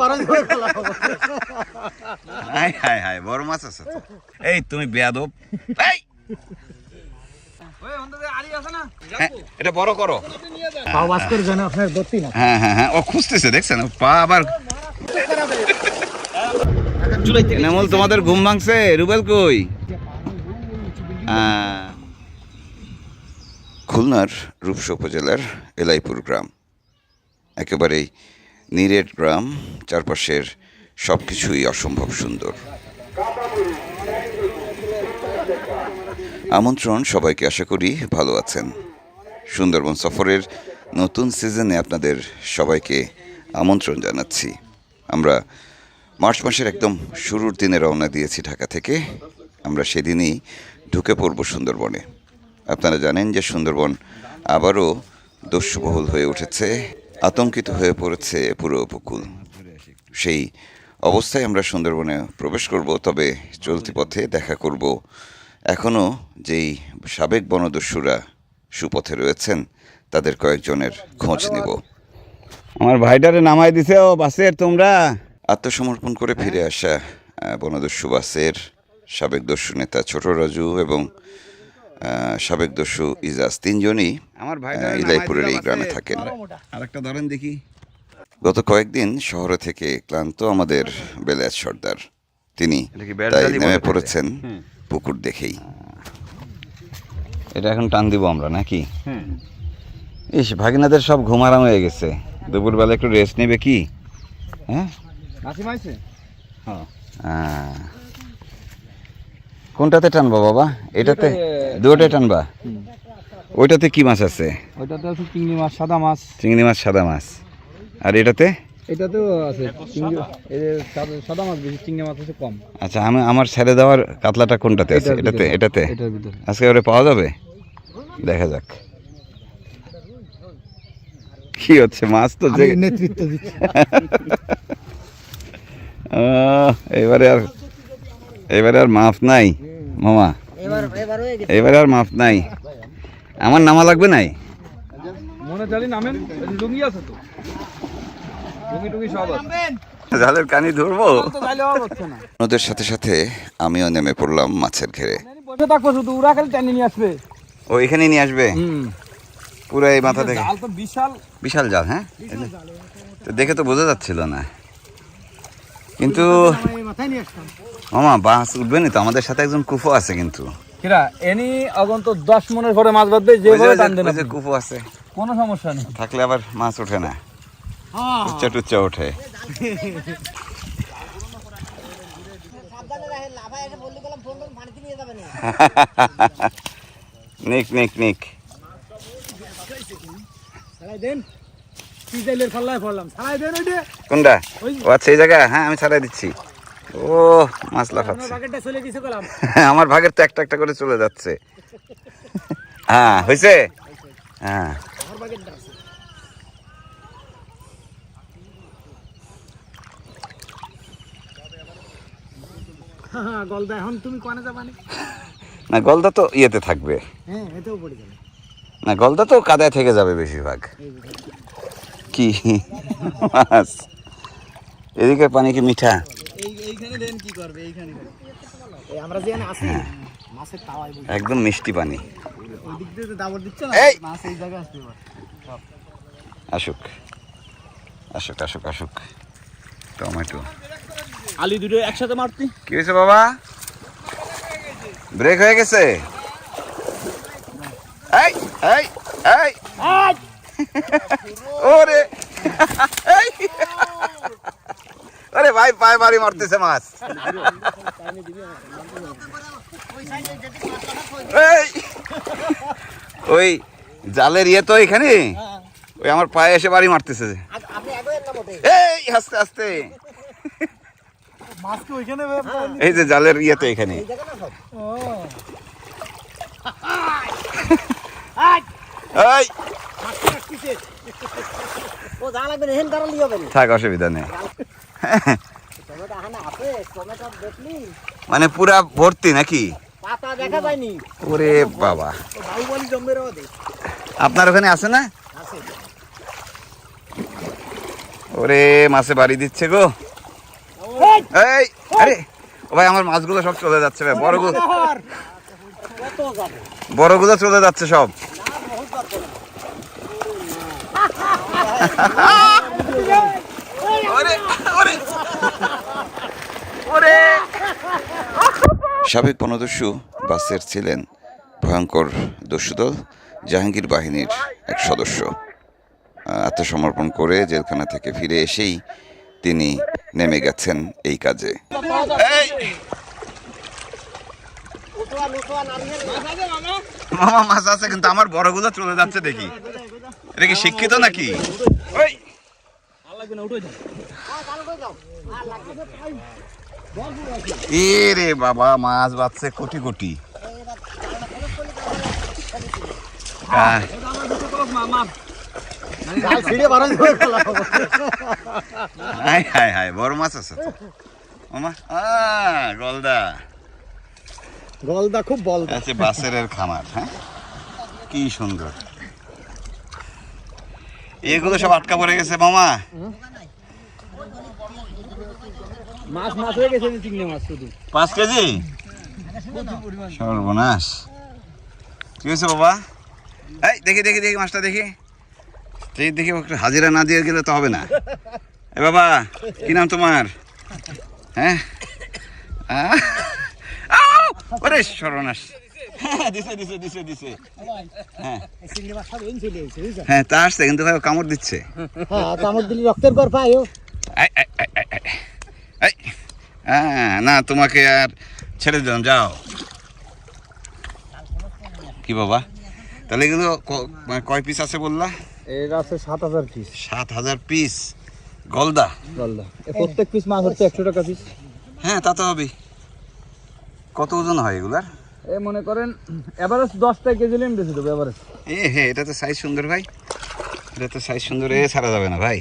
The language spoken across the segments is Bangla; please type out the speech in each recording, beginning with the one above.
বারো করে ফেলা হাই হাই হাই বড় মাছ আছে তো। এই তুমি বেয়াদব। এই! হ্যাঁ, এটা বড় করো। পাও বাস করে জানো আপনার ধরতি না। হ্যাঁ হ্যাঁ হ্যাঁ ও খুঁজতেছে দেখছেন? পা আবার নেমল তোমাদের ঘুম ভাঙছে। রুবেল কই? আহ, খুলনার রূপসা উপজেলার এলাইপুর গ্রাম। একেবারেই নিরেট গ্রাম। চারপাশের সব কিছুই অসম্ভব সুন্দর। আমন্ত্রণ, সবাইকে আশা করি ভালো আছেন। সুন্দরবন সফরের নতুন সিজনে আপনাদের সবাইকে আমন্ত্রণ জানাচ্ছি। আমরা মার্চ মাসের একদম শুরুর দিনে রওনা দিয়েছি ঢাকা থেকে। আমরা সেদিনই ঢুকে পড়ব সুন্দরবনে। আপনারা জানেন যে সুন্দরবন আবারও দস্যুবহুল হয়ে উঠেছে, আতঙ্কিত হয়ে পড়েছে পুরো উপকূল। সেই অবস্থায় আমরা সুন্দরবনে প্রবেশ করব তবে চলতি পথে দেখা করব এখনও যেই সাবেক বনদস্যুরা সুপথে রয়েছেন তাদের কয়েকজনের খোঁজ নেব। আমার ভাইটারে নামাই দিছে ও বাসের তোমরা। আত্মসমর্পণ করে ফিরে আসা বনদস্যু বাসের সাবেক দস্যু নেতা ছোট রাজু এবং সাবেক দস্যু ইজাজ তিনজনই আমার ভাইটারে ইলাইপুরের এই গ্রামে। থাকেন। আরেকটা ধরেন দেখি। গত কয়েকদিন শহরে থেকে ক্লান্ত আমাদের বেলায়েত সর্দার। তিনি তাই নেমে পড়েছেন পুকুর দেখেই। এটা এখন টান দিব আমরা নাকি? ইস ভাগিনাদের সব ঘুম আরাম হয়ে গেছে। দুপুরবেলা একটু রেস্ট নেবে কি? হ্যাঁ? আহ। কোনটাতে টানবা বাবা? এটাতে? দুটোতে টানবা? ওইটাতে কি মাছ আছে? ওইটাতে আছে চিংড়ি মাছ সাদা মাছ। চিংড়ি মাছ সাদা মাছ। আর এটাতে? এটাতেও আছে সাদা- মাছ বেশি চিংড়ি মাছ আছে কম। আচ্ছা আমি আমার ছেড়ে দেওয়ার কাতলাটা কোনটাতে আছে? এটাতে এটাতে? আজকে ওরে পাওয়া যাবে? দেখা যাক। কি হচ্ছে মাছ তো যে নেতৃত্ব দিচ্ছি। এবারে আর এবারে আর মাফ নাই মামা। এবারে আর মাফ নাই। আমার নামা লাগবে নাই? মনে চালি নামেন লুঙ্গি আছে তো লুঙ্গি টুঙ্গি সব আছে জালের কানি ধরবো? তো তাইলে অভাব হচ্ছে না। ওদের সাথে সাথে আমিও নেমে পড়লাম মাছের ঘেরে। বসে থাকব শুধু ওরা খালি টেনে নিয়ে আসবে। ও এখানে নিয়ে আসবে? পুরো এই মাথা থেকে বিশাল। বিশাল জাল হ্যাঁ? তো দেখে তো বোঝা যাচ্ছিল না। কিন্তু মামা বাস উঠবে না তো? আমাদের সাথে একজন কুফো আছে কিন্তু। কিরা এনি অগন্ত দশ মনের পরে মাছ বাঁধবে যে ওই যে- ভাবে ওই যে- টান দেন ওই যে আপনি। কুফো আছে। কোনো সমস্যা নেই। থাকলে আবার মাছ ওঠে না। উচ্চা টুচ্চা ওঠে। নিক নিক নিক। কোনটা? ও আচ্ছা এই জায়গা হ্যাঁ আমি ছাড়াই দিচ্ছি। ও মাছ লাফাচ্ছে আমার ভাগের তো একটা একটা করে চলে যাচ্ছে। হ্যাঁ হয়েছে হ্যাঁ আমার বাকেটটা আছে হ্যাঁ গলদা এখন তুমি কোনে যাবা না? গলদা তো ইয়েতে থাকবে। হ্যাঁ এতেও পড়ে যাবে। না গলদা তো কাদায় থেকে যাবে বেশিরভাগ। কি? মাছ এদিকে পানি কি মিঠা? বলি একদম মিষ্টি পানি। আসুক। আসুক আসুক আসুক। টমেটো। আলি দুটো একসাথে মারতি। কি হয়েছে বাবা? ব্রেক হয়ে গেছে? এই এই এই। ওরে। আরে ভাই পায়ে বাড়ি মারতেছে মাছ। ওই জালের ইয়ে তো এখানে? ওই আমার পায়ে এসে বাড়ি মারতেছে। এই আস্তে আস্তে মাছ কি ওইখানে এই যে জালের ইয়ে তো এখানে থাক অসুবিধা নেই। মানে পুরা ভর্তি নাকি? পাতা দেখা যায়নি। ওরে বাবা। আপনার ওখানে আছে না? ওরে মাছে বাড়ি দিচ্ছে গো। এই আরে ও ভাই আমার মাছগুলো সব চলে যাচ্ছে ভাই বড়গুলো বড়গুলো চলে যাচ্ছে সব। সাবেক বনদস্যু বাসের ছিলেন ভয়ঙ্কর দস্যুদল জাহাঙ্গীর বাহিনীর এক সদস্য। আত্মসমর্পণ করে জেলখানা থেকে ফিরে এসেই তিনি নেমে গেছেন এই কাজে। মামা মাছ আছে কিন্তু আমার বড়গুলো চলে যাচ্ছে দেখি। এটা কি শিক্ষিত নাকি? এ রে বাবা মাছ বাচ্ছে কোটি কোটি। আহ, জাল ছিঁড়ে বারণ করে ফেলা হাই হাই হাই বড় মাছ আছে তো। মামা আ গলদা। গলদা খুব আছে বাসের খামার হ্যাঁ? কি সুন্দর। এগুলো সব আটকা পড়ে গেছে মামা। মাছ মাছ হয়ে গেছে চিংড়ি মাছ শুধু। পাঁচ কেজি? সর্বনাশ। কি হয়েছে বাবা? এই দেখি দেখি দেখি মাছটা দেখি। দেখি ওকে হাজিরা না দিয়ে গেলে তো হবে না। এ বাবা কি নাম তোমার? হ্যাঁ! আউ! ওরে সর্বনাশ। হ্যাঁ, দিছে দিছে দিছে দিছে। হ্যাঁ। হ্যাঁ তা আসছে কিন্তু ভাই ও কামড় দিচ্ছে। হ্যাঁ কামড় দিলি রক্তের এই, এই, এই, এই, এই, এই। হ্যাঁ না তোমাকে আর ছেড়ে দিলাম যাও। কি বাবা? তাহলে এগুলো ক- মানে কয় পিস আছে বললা? এর আছে সাত হাজার পিস সাত হাজার পিস গলদা। গলদা। প্রত্যেক পিস মাছ হচ্ছে একশো টাকা পিস হ্যাঁ তা তো হবে কত ওজন হয় এগুলার? এ মনে করেন এভারেজ দশটা কেজি লেন বেশি দেবো এভারেজ এ হে এটা তো সাইজ সুন্দর ভাই। এটা তো সাইজ সুন্দর এ ছাড়া যাবে না ভাই।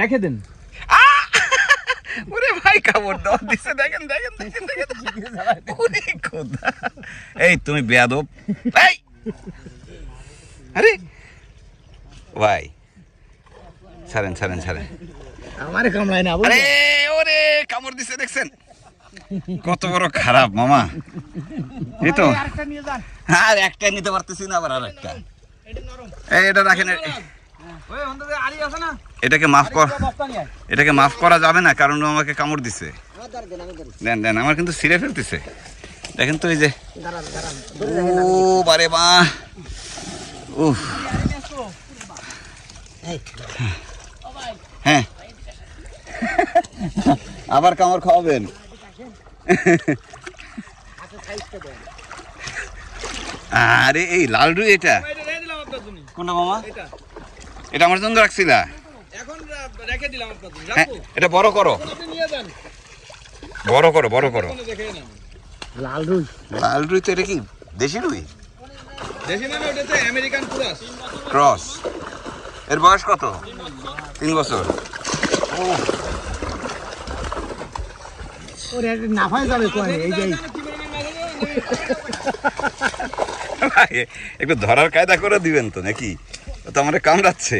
রেখে দেন। ওরে ভাই কামড় দাও। দিছে দেখেন দেখেন দেখেন দেখেন। এই তুমি বেয়াদব। এই! আরে! ভাই ছাড়েন ছাড়েন ছাড়েন। আমারে কামড়ায় না আরে ওরে কামড় দিছে দেখছেন? কত বড় খারাপ মামা। এই তো। আরেকটা আর একটা নিতে পারতেছি না আবার আর একটা এটা রাখেন এটাকে মাফ কর। এটাকে মাফ করা যাবে না কারণ ও আমাকে কামড় দিছে। দেন দেন দেন আমার কিন্তু ছিঁড়ে ফেলতেছে। দেখেন তো এই যে। ও বারে মা। উফ। হ্যাঁ। আবার কামড় খাওয়াবেন। আরে এই লাল রুই এটা কোনটা মামা? এটা এটা আমার জন্য রাখছিলা। হ্যাঁ এটা বড় করো। বড় করো বড় করো। লাল রুই লাল রুই তো এটা কি দেশি রুই? দেশি ওটা আমেরিকান পুরাস ক্রস। এর বয়স কত? তিন বছর। ওরে নাফায় যাবে কোন? এই যে কি পরিমাণ মাছ হবে? ভাই, একটু ধরার কায়দা করে দিবেন তো নাকি? ও তো আমার কামড়াচ্ছে।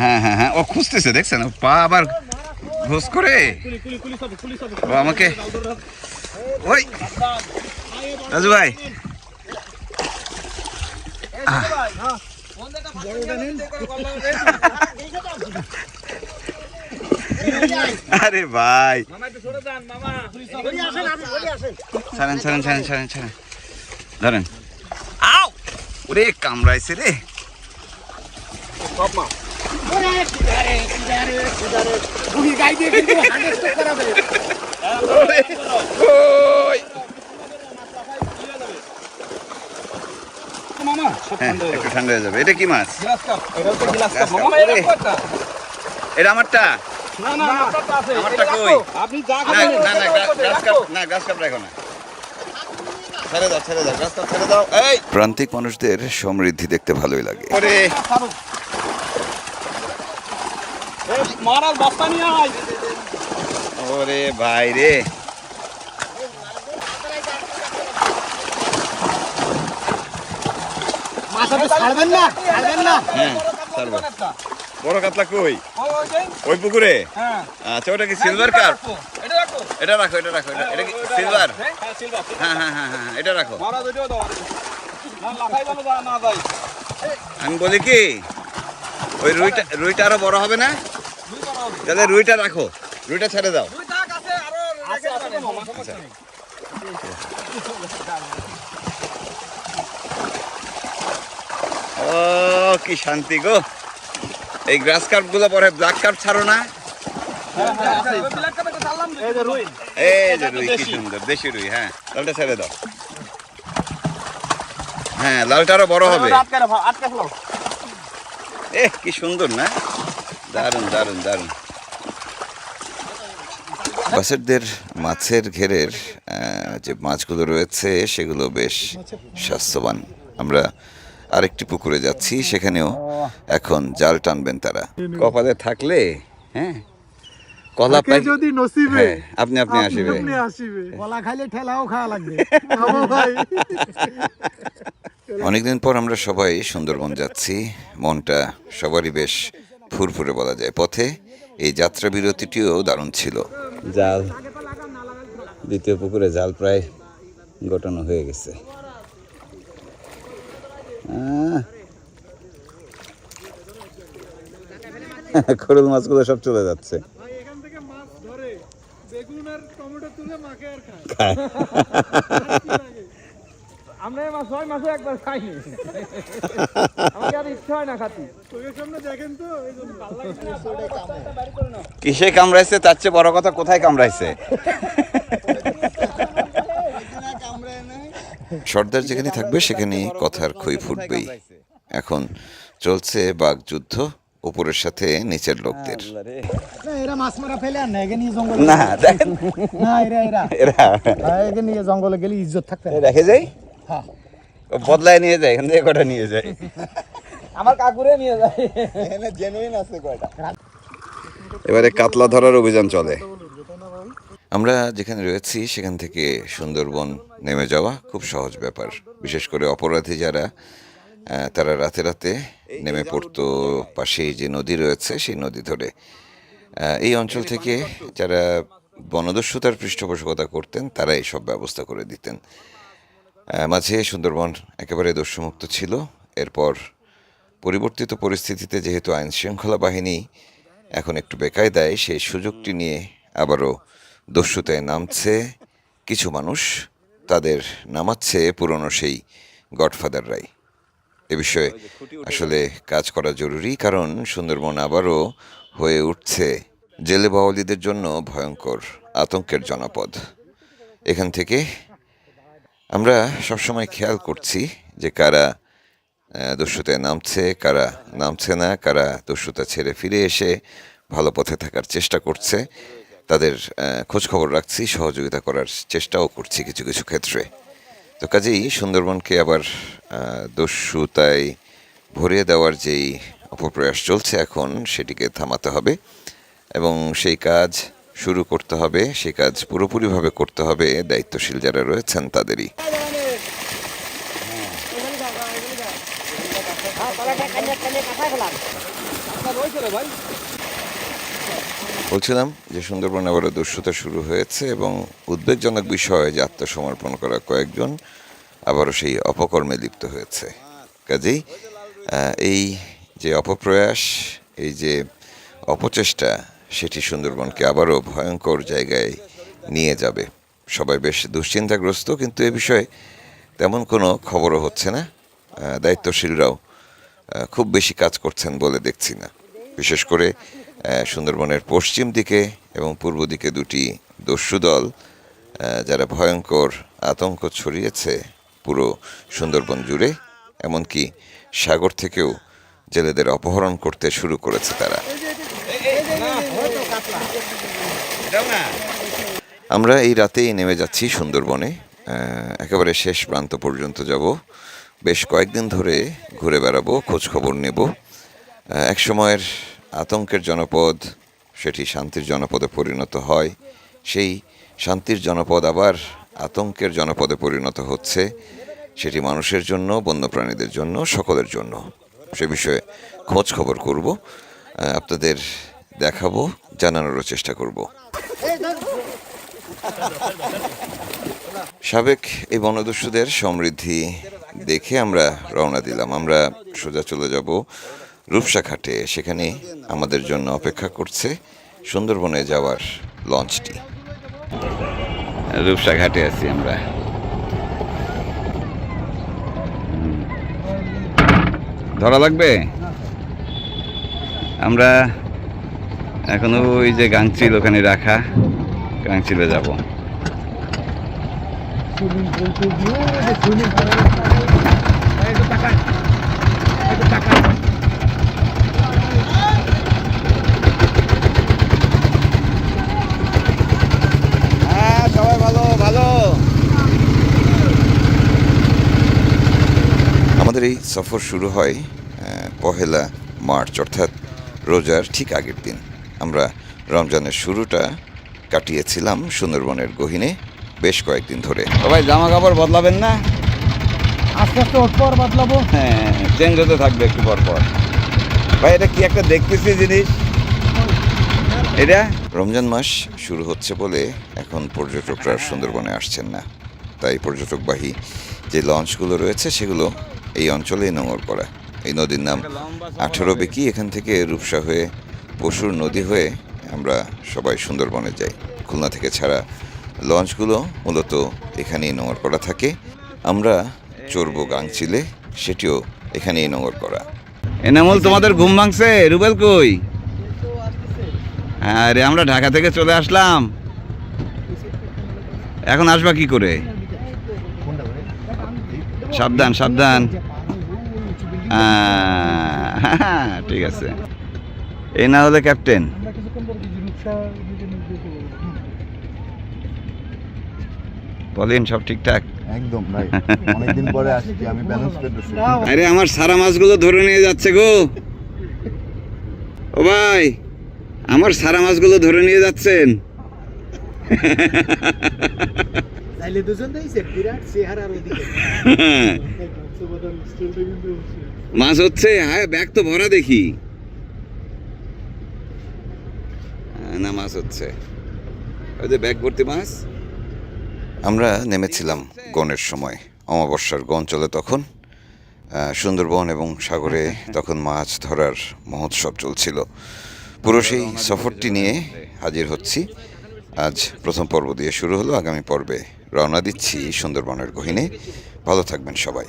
হ্যাঁ হ্যাঁ হ্যাঁ ও খুঁজতেছে দেখছেন? পা আবার ঘোষ করে। ও আমাকে ওই! রাজু ভাই বন্ধটা বড়টা নিন করে গল্লা হবে আরে ভাই মামা একটু সরে যান মামা ওরে আসেন আপনি ওরে আসেন ছাড়েন ছাড়েন ছাড়েন ছাড়েন ছাড়েন। ধরেন। আও! ওরে কামড়াইছে রে। গাই ওরে, ওই। মামা সব হ্যাঁ একটু ঠান্ডা হয়ে যাবে। এটা কি মাছ? এটা আমারটা। না না আপনারটা আছে। আমারটা কই? আপনি যা না না না গ্লাস কাপ না গ্লাস কাপ রাখো না। ছেড়ে দাও ছেড়ে দাও গ্লাস কাপ ছেড়ে দাও। এই! প্রান্তিক মানুষদের সমৃদ্ধি দেখতে ভালোই লাগে। ওরে ভাই রে মাছ সাথে ছাড়বেন না ছাড়বেন না। হ্যাঁ ছাড়বো। বড় কাতলা কই? ওই পুকুরে? হ্যাঁ। আচ্ছা ওটা কি সিলভার কাপ এটা রাখো এটা রাখো। এটা কি সিলভার হ্যাঁ হ্যাঁ হ্যাঁ হ্যাঁ হ্যাঁ এটা রাখো। আমি বলি কি ওই রুইটা রুইটা আরও বড় হবে না? তাহলে রুইটা রাখো রুইটা ছেড়ে দাও। দুই টাক আছে আরও আছে আছে মামা সমস্যা নেই ও কি শান্তি গো? এই গ্রাস কার্পগুলো পরে ব্ল্যাক কার্প ছাড়ো না। এই হ্যাঁ হ্যাঁ বাসেরদের মাছের ঘেরের যে মাছগুলো রয়েছে, সেগুলো বেশ স্বাস্থ্যবান। আমরা আরেকটি পুকুরে যাচ্ছি সেখানেও এখন জাল টানবেন তারা। কপালে থাকলে হ্যাঁ? কলা পাই যদি নসিবে। হ্যাঁ আপনি আপনি আসবে। আপনি আসিবে। কলা খাইলে ঠেলাও খাওয়া লাগবে। ভাই। অনেকদিন পর আমরা সবাই সুন্দরবন যাচ্ছি। মনটা সবারই বেশ ফুরফুরে বলা যায়। পথে এই যাত্রা বিরতিটিও দারুণ ছিল। জাল। দ্বিতীয় পুকুরে জাল প্রায় গটানো হয়ে গেছে। খোরল মাছগুলো সব চলে যাচ্ছে। আমরা মাছ ছয় মাসে একবার খাইনি। আমাকে আর ইচ্ছা হয় না খাতি। কিসে কামড়াইছে? তার চেয়ে বড় কথা কোথায় কামড়াইছে? সর্দার যেখানে থাকবে সেখানে কথার খই ফুটবেই এখন চলছে বাঘ যুদ্ধ উপরের সাথে নিচের লোকদের। না এরা মাছ মারা ফেলে আর না এগে নিয়ে জঙ্গলে না দেখেন। না এরা এরা। এরা। এগে নিয়ে জঙ্গলে গেলে ইজ্জত। রেখে যাই? হ্যাঁ। বদলায় নিয়ে যায় এখান থেকে কটা নিয়ে যায় আমার কাকুরে নিয়ে যায় এবারে কাতলা ধরার অভিযান চলে। আমরা যেখানে রয়েছি, সেখান থেকে সুন্দরবন নেমে যাওয়া খুব সহজ ব্যাপার। বিশেষ করে অপরাধী যারা তারা রাতে রাতে নেমে পড়তো পাশেই যে নদী রয়েছে, সেই নদী ধরে। এই অঞ্চল থেকে যারা বনদস্যুতার পৃষ্ঠপোষকতা করতেন তারা এইসব ব্যবস্থা করে দিতেন। মাঝে সুন্দরবন একেবারে দস্যুমুক্ত ছিল। এরপর পরিবর্তিত পরিস্থিতিতে যেহেতু আইন শৃঙ্খলা বাহিনী এখন একটু বেকায়দায়, সেই সুযোগটি নিয়ে আবারও দস্যুতায় নামছে কিছু মানুষ, তাদের নামাচ্ছে পুরনো সেই গডফাদাররাই এ বিষয়ে আসলে কাজ করা জরুরি, কারণ সুন্দরবন আবারও হয়ে উঠছে জেলে বাওয়ালিদের জন্য ভয়ঙ্কর আতঙ্কের জনপদ। এখান থেকে আমরা সবসময় খেয়াল করছি যে কারা দস্যুতায় নামছে, কারা নামছে না, কারা দস্যুতা ছেড়ে ফিরে এসে ভালো পথে থাকার চেষ্টা করছে। তাদের খোঁজখবর রাখছি সহযোগিতা করার চেষ্টাও করছি কিছু কিছু ক্ষেত্রে। তো কাজেই সুন্দরবনকে আবার দস্যুতায় ভরিয়ে দেওয়ার যেই অপপ্রয়াস চলছে এখন সেটিকে থামাতে হবে এবং সেই কাজ শুরু করতে হবে সেই কাজ পুরোপুরিভাবে করতে হবে দায়িত্বশীল যারা রয়েছেন তাদেরই। রয়েছে রে ভাই। বলছিলাম যে সুন্দরবন আবারও দস্যুতা শুরু হয়েছে এবং উদ্বেগজনক বিষয় যে আত্মসমর্পণ করা কয়েকজন আবারও সেই অপকর্মে লিপ্ত হয়েছে। কাজেই এই যে অপপ্রয়াস, এই যে অপচেষ্টা, সেটি সুন্দরবনকে আবারও ভয়ঙ্কর জায়গায় নিয়ে যাবে। সবাই বেশ দুশ্চিন্তাগ্রস্ত, কিন্তু এ বিষয়ে তেমন কোনো খবরও হচ্ছে না। দায়িত্বশীলরাও খুব বেশি কাজ করছেন বলে দেখছি না। বিশেষ করে সুন্দরবনের পশ্চিম দিকে এবং পূর্ব দিকে দুটি দস্যু দল যারা ভয়ঙ্কর আতঙ্ক ছড়িয়েছে পুরো সুন্দরবন জুড়ে, এমনকি সাগর থেকেও জেলেদের অপহরণ করতে শুরু করেছে তারা। আমরা এই রাতেই নেমে যাচ্ছি সুন্দরবনে একেবারে শেষ প্রান্ত পর্যন্ত যাব। বেশ কয়েকদিন ধরে ঘুরে বেড়াবো খোঁজ খবর নেব এক সময়ের আতঙ্কের জনপদ, সেটি শান্তির জনপদে পরিণত হয়। সেই শান্তির জনপদ আবার আতঙ্কের জনপদে পরিণত হচ্ছে। সেটি মানুষের জন্য, বন্যপ্রাণীদের জন্য, সকলের জন্য। সে বিষয়ে খোঁজ খবর করব আপনাদের দেখাবো, জানানোরও চেষ্টা করব। সাবেক এই বনদস্যুদের সমৃদ্ধি দেখে আমরা রওনা দিলাম। আমরা সোজা চলে যাব রূপসা ঘাটে সেখানে আমাদের জন্য অপেক্ষা করছে সুন্দরবনে যাওয়ার লঞ্চটি। রূপসা ঘাটে আছি আমরা। ধরা লাগবে? আমরা এখনও ওই যে গাংচিল ওখানে রাখা, গাংচিলে যাব হ্যাঁ সবাই ভালো ভালো আমাদের এই সফর শুরু হয় পহেলা মার্চ অর্থাৎ রোজার ঠিক আগের দিন। আমরা রমজানের শুরুটা কাটিয়েছিলাম সুন্দরবনের গহিনে বেশ কয়েকদিন ধরে। সবাই জামা কাপড় বদলাবেন না? আস্তে আস্তে ওর পর বাদলাবো। হ্যাঁ চেঞ্জ হতে থাকবে একটু পর পর। ভাই এটা কি একটা দেখতেছি জিনিস? এটা? রমজান মাস শুরু হচ্ছে বলে এখন পর্যটকরা সুন্দরবনে আসছেন না। তাই পর্যটকবাহী যে লঞ্চগুলো রয়েছে সেগুলো এই অঞ্চলেই নোঙর করা এই নদীর নাম আঠারো বেকি এখান থেকে রূপসা হয়ে পশুর নদী হয়ে আমরা সবাই সুন্দরবনে যাই। খুলনা থেকে ছাড়া লঞ্চগুলো মূলত এখানেই নোঙর করা থাকে। আমরা চড়বো গাংচিলে, সেটিও এখানেই নোঙর করা। এনামুল, তোমাদের ঘুম ভাঙছে? রুবেল কই? হ্যাঁ রে আমরা ঢাকা থেকে চলে আসলাম। এখন আসবা কি করে? সাবধান সাবধান। ঠিক আছে। এই না হলে ক্যাপ্টেন। বলেন সব ঠিকঠাক? একদম ভাই। অনেকদিন পরে আসছি আমি ব্যালেন্স করতেছি। আরে আমার সারা মাছগুলো ধরে নিয়ে যাচ্ছে গো। ও ভাই আমার সারা মাছগুলো ধরে নিয়ে যাচ্ছেন। তাইলে দুজন দেখছে বিরাট চেহারার ওদিকে। মাছ হচ্ছে হ্যাঁ ব্যাগ তো ভরা দেখি। না মাছ হচ্ছে। ওই যে ব্যাগ ভর্তি মাছ। আমরা নেমেছিলাম গনের সময় অমাবস্যার গন চলে তখন। সুন্দরবন এবং সাগরে তখন মাছ ধরার মহোৎসব চলছিল। পুরো সেই সফরটি নিয়ে হাজির হচ্ছি। আজ প্রথম পর্ব দিয়ে শুরু হলো আগামী পর্বে রওনা দিচ্ছি সুন্দরবনের গহিনে। ভালো থাকবেন সবাই।